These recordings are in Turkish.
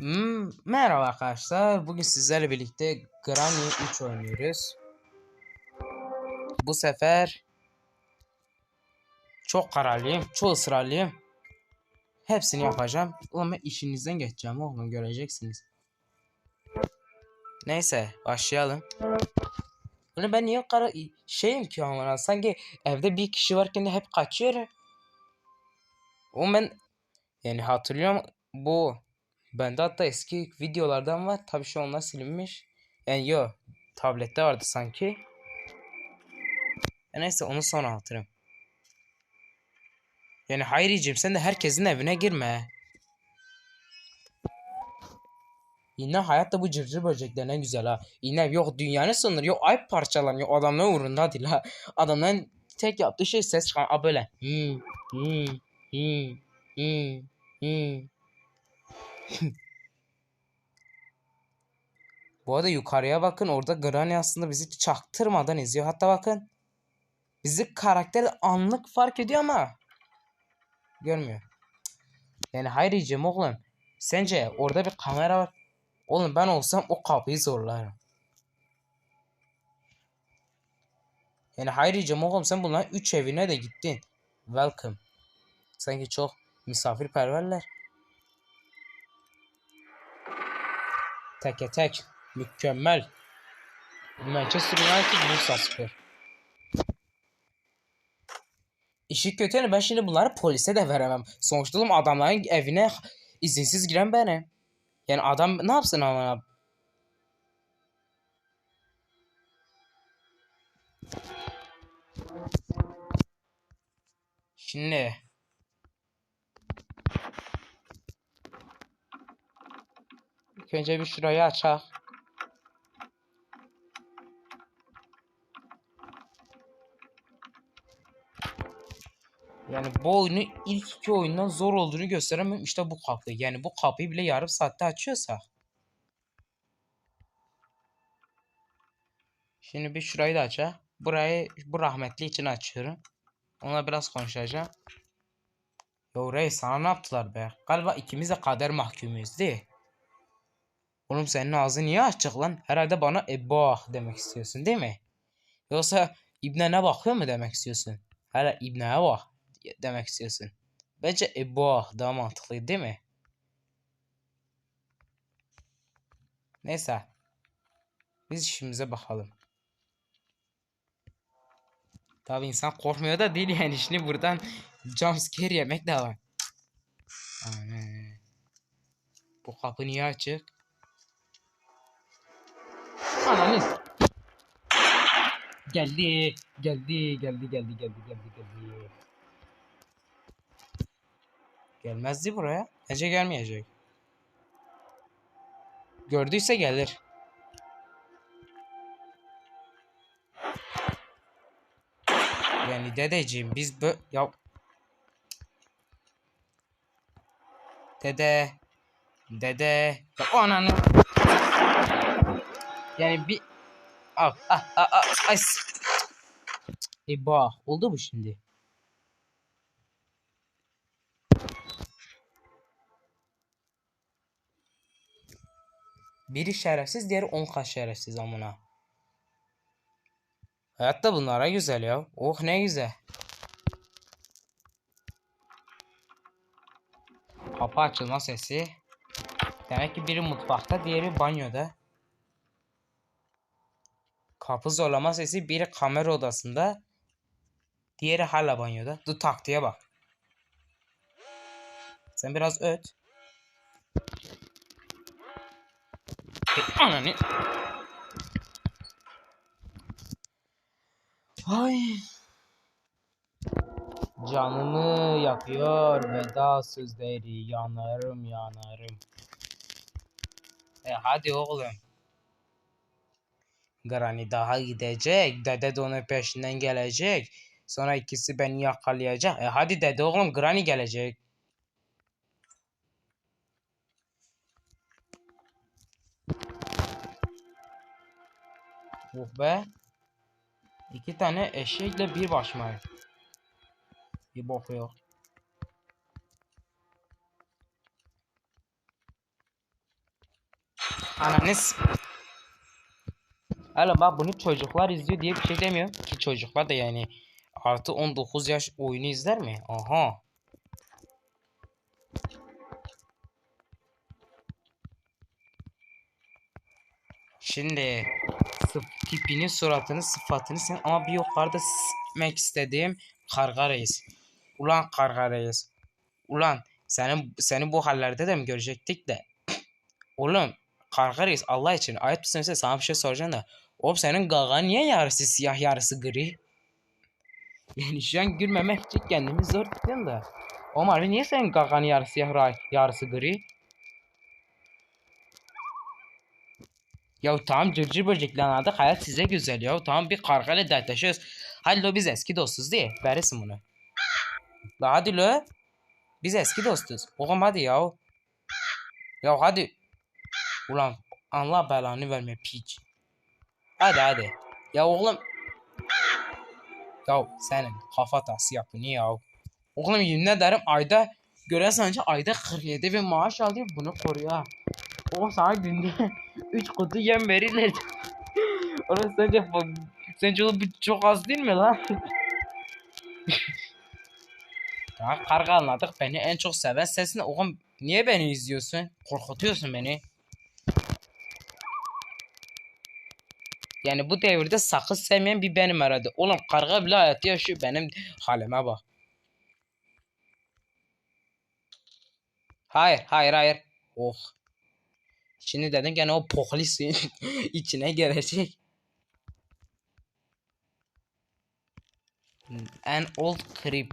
Hmm, merhaba arkadaşlar. Bugün sizlerle birlikte Granny 3 oynuyoruz. Bu sefer çok kararlıyım, çok ısrarlıyım. Hepsini yapacağım. Ben işinizden geçeceğim oğlum göreceksiniz. Neyse başlayalım. Oğlum ben niye kara şeyim ki ama sanki evde bir kişi varken de hep kaçıyorum. Oğlum ben yani hatırlıyorum bu Bende hatta eski videolardan var. Tabii şu onlar silinmiş. Yani yo tablette vardı sanki. E neyse onu sonra anlatırım. Yani Hayricim sen de herkesin evine girme. Yine hayatta bu cırcır böcekler ne güzel ha. Yine yok dünyanın sınırı yok ay parçalanıyor. Adamların uğrunda değil ha. Adamların tek yaptığı şey ses çıkan. A böyle. Hmm, hmm, hmm, hmm, hmm. Bu arada yukarıya bakın orada Granny aslında bizi çaktırmadan izliyor. Hatta bakın bizi karakter anlık fark ediyor ama görmüyor. Yani Hayricim oğlum sence orada bir kamera var. Oğlum ben olsam o kapıyı zorlarım. Yani Hayricim oğlum sen bunların 3 evine de gittin. Welcome. Sanki çok misafirperverler. Teke tek. Mükemmel. Manchester United Bursa Spor. İşi kötü yani ben şimdi bunları polise de veremem. Sonuçta oğlum adamların evine izinsiz giren benim. Yani adam ne yapsın ama Şimdi Önce bir şurayı açak. Yani bu oyunu ilk iki oyundan zor olduğunu gösteremem. İşte bu kapı. Yani bu kapıyı bile yarım saatte açıyorsa. Şimdi bir şurayı da açak. Burayı bu rahmetli için açıyorum. Ona biraz konuşacağım. Yo reis sana ne yaptılar be? Galiba ikimiz de kader mahkumuyuz değil Oğlum senin ağzın niye açık lan? Herhalde bana ebah demek istiyorsun değil mi? Yoksa İbne ne bakıyor mu demek istiyorsun? Hala İbne'ye bak demek istiyorsun. Bence ebah daha mantıklı değil mi? Neyse. Biz işimize bakalım. Tabi insan korkmuyor da değil yani şimdi buradan jumpscare yemek de var. Bu kapı niye açık? Ananı. Geldi. Geldi. Geldi. Geldi. Geldi. Geldi. Geldi. Gelmezdi buraya. Ece gelmeyecek. Gördüyse gelir. Yani dedeciğim biz bö... Ya... Dede. Dede. Ya, ananı. Yani bir ah ah ah ah ay. E bah oldu mu şimdi? Biri şerefsiz, diğeri 10 kaç şerefsiz amına. Hayatta bunlara güzel ya. Oh ne güzel. Kapı açılma sesi. Demek ki biri mutfakta, diğeri banyoda. Kapı zorlama sesi biri kamera odasında. Diğeri hala banyoda. Dur taktiğe bak. Sen biraz öt. E, ananı. Ay. Canımı yakıyor veda sözleri yanarım yanarım. E hadi oğlum. Granny daha gidecek. Dede de onun peşinden gelecek. Sonra ikisi beni yakalayacak. E hadi dede oğlum Granny gelecek. Oh be. İki tane eşekle bir başımayım. Bir bok yok. Ananız. Oğlum bak bunu çocuklar izliyor diye bir şey demiyor ki çocuklar da yani artı 19 yaş oyunu izler mi? Aha. Şimdi tipini, suratını, sıfatını sen ama bir yukarıda sikmek istediğim karga reis. Ulan karga reis. Ulan seni, seni bu hallerde de mi görecektik de? Oğlum karga reis Allah için ayıp mısın sana bir şey soracağım da. Oğlum senin gagan niye yarısı siyah yarısı gri? Yani şu an gülmemek için kendimi zor tutuyorum da. Oğlum harbi niye senin gagan yarısı siyah yarısı gri? Ya tamam cırcır böcekle anladık hayat size güzel ya. Tamam bir kargayla dertleşiyoruz. Hadi lo biz eski dostuz değil. Verirsin bunu. La hadi lo. Biz eski dostuz. Oğlum hadi ya. Ya hadi. Ulan Allah belanı verme piç. Hadi hadi. Ya oğlum. Ya senin kafa tası yapını ya. Oğlum yemin ederim ayda göre sence ayda 47 bin maaş alıyor bunu koruyor. O sana günde 3 kutu yem verirler. Orası sence sence bu çok az değil mi lan? ya karga anladık beni en çok seven sensin oğlum niye beni izliyorsun? Korkutuyorsun beni. Yani bu devirde sakız sevmeyen bir benim herhalde. Oğlum karga bile hayatı yaşıyor benim halime bak. Hayır hayır hayır. Oh. Şimdi dedim gene o pohlisin içine girecek. En old creep.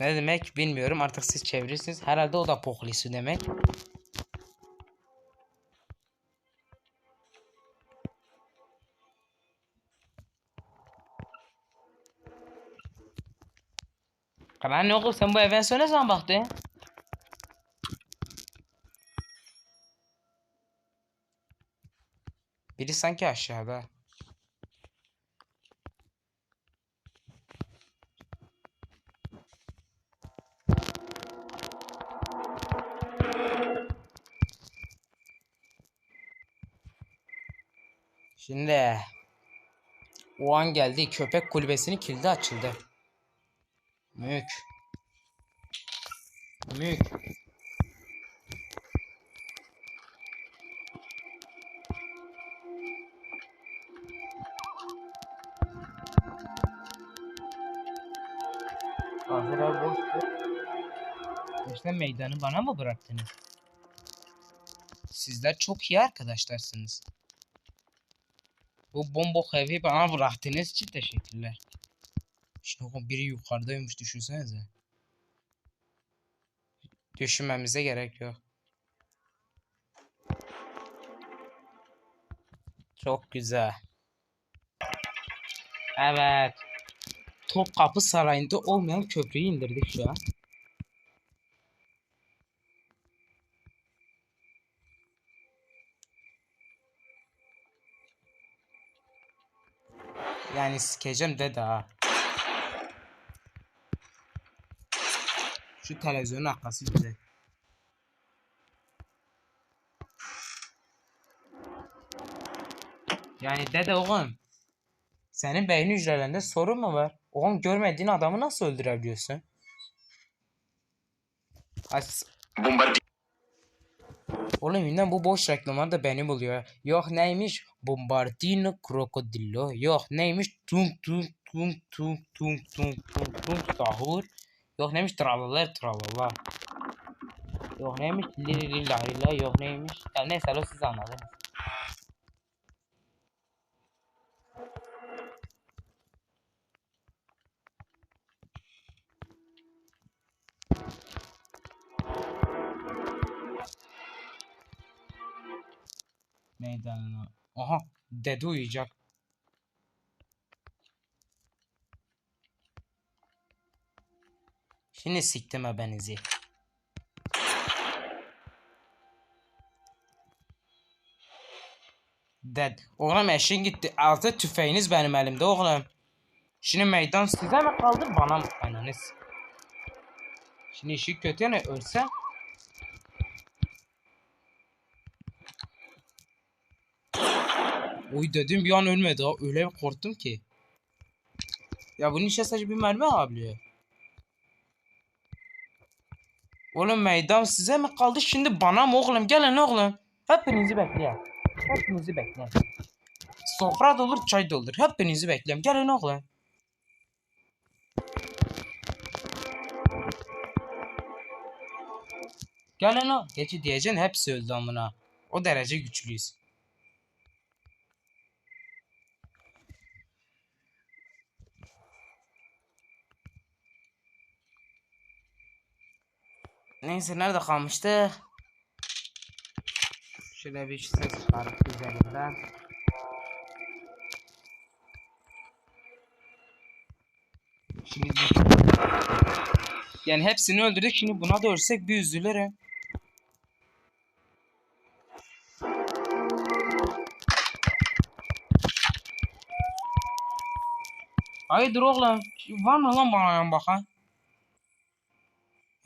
Ne demek bilmiyorum artık siz çevirirsiniz. Herhalde o da pohlisi demek. Lan ne oğlum sen bu evden sonra zaman baktın? Biri sanki aşağıda. Şimdi o an geldi köpek kulübesinin kilidi açıldı. Mük. Mük. Ahıra boştu. İşte meydanı bana mı bıraktınız? Sizler çok iyi arkadaşlarsınız. Bu bombo evi bana bıraktığınız için teşekkürler. Şimdi o biri yukarıdaymış düşünsenize. Düşünmemize gerek yok. Çok güzel. Evet. Topkapı Sarayı'nda olmayan köprüyü indirdik şu an. Yani sikeceğim de daha. Şu televizyonun arkası güzel. Yani dede oğlum. Senin beyin hücrelerinde sorun mu var? Oğlum görmediğin adamı nasıl öldürebiliyorsun? As Bombardi Oğlum yünden bu boş reklamlar da beni buluyor. Yok neymiş? Bombardino krokodillo. Yok neymiş? Tung tung tung tung tung tung tung tung sahur. Yok neymiş? Tralala tralala. Yok neymiş? Lila lila. Yok neymiş? Ya neyse lo siz anladınız. Meydanına. Aha. Dede uyuyacak. Şimdi siktim ha benizi. Ded. Oğlum eşin gitti. Altı tüfeğiniz benim elimde oğlum. Şimdi meydan size mi kaldı bana mı? Ananız. Şimdi işi kötü yani ölsem. Oy dedim bir an ölmedi. Öyle korktum ki. Ya bunun işe sadece bir mermi alabiliyor. Oğlum meydan size mi kaldı şimdi bana mı oğlum? Gelin oğlum. Hepinizi bekliyorum. Hepinizi bekliyorum. Sofra da olur, çay da olur. Hepinizi bekliyorum. Gelin oğlum. Gelin o. Gece diyeceksin hepsi öldü amına. O derece güçlüyüz. Neyse nerede kalmıştı? Şöyle bir ses çıkarıp üzerinden. Şimdi yani hepsini öldürdük. Şimdi buna da ölsek bir üzülürüm. Hayırdır oğlum? Var mı lan bana bakan?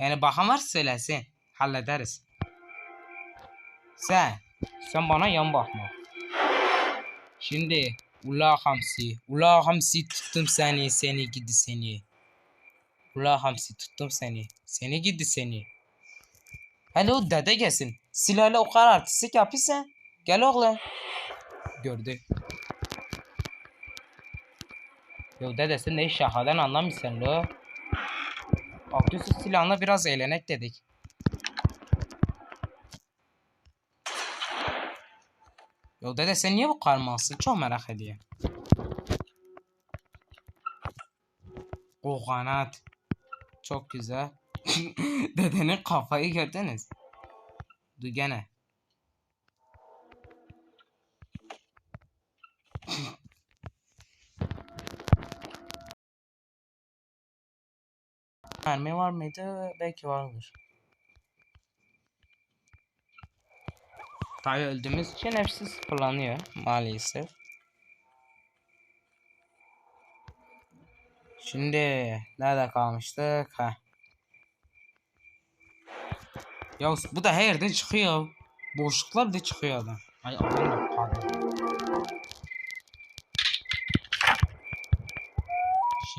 Yani bakan varsa söylesin. Hallederiz. Sen. Sen bana yan bakma. Şimdi. Ula hamsi. Ula hamsi tuttum seni. Seni gidi seni. Ula hamsi tuttum seni. Seni gidi seni. Hele o dede gelsin. Silahla o kadar artistik yapıyorsan. Gel oğlum. Gördü. Yo dede sen ne şahadan anlamıyorsun lo. Aklısı silahla biraz eğlenek dedik. Yo dede sen niye bu kadar malsın? Çok merak ediyorum. O kanat. Çok güzel. Dedenin kafayı gördünüz. Dur gene. Mermi var mıydı? Belki vardır. Tabii öldüğümüz için hepsi sıfırlanıyor maalesef. Şimdi nerede kalmıştık? Ha. Ya bu da her yerden çıkıyor. Boşluklar da çıkıyor adam. Ay Allah'ım.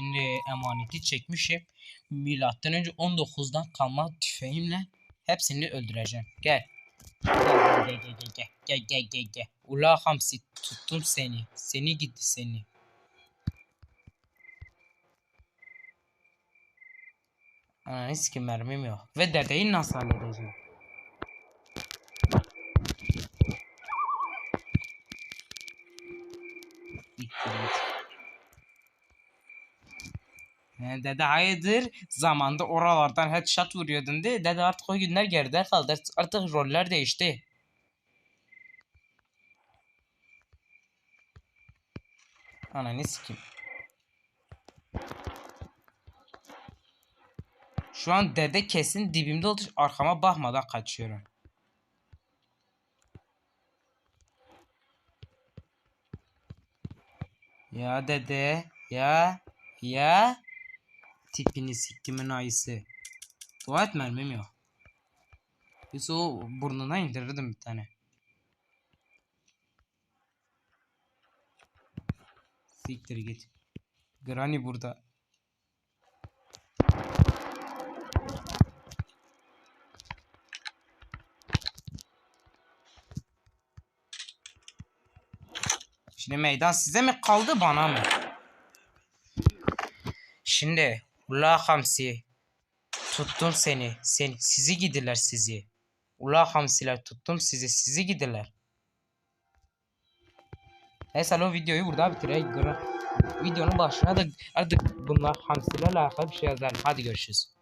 Şimdi emaneti çekmişim. Milattan önce 19'dan kalma tüfeğimle hepsini öldüreceğim. Gel. Gel gel gel gel gel gel gel gel. Ula Hamsi tuttum seni. Seni gitti seni. Ananı ki mermim yok. Ve dedeyi nasıl halledeceğim? Bitti. He, dede hayırdır? Zamanda oralardan headshot vuruyordun de. Dede artık o günler geride kaldı. Artık roller değişti. Ananı sikim. Şu an dede kesin dibimde oldu. Arkama bakmadan kaçıyorum. Ya dede. Ya. Ya. Tipini siktimin ayısı. Dua et mermim yok. Biz o burnuna indirirdim bir tane. Siktir git. Granny burada. Şimdi meydan size mi kaldı bana mı? Şimdi Ula Hamsi tuttum seni. Seni sizi gidiler sizi. Ula Hamsiler tuttum sizi sizi gidiler. Neyse o videoyu burada bitireyim. Videonun başına da artık bunlar hamsilerle alakalı bir şey yazarım. Hadi görüşürüz.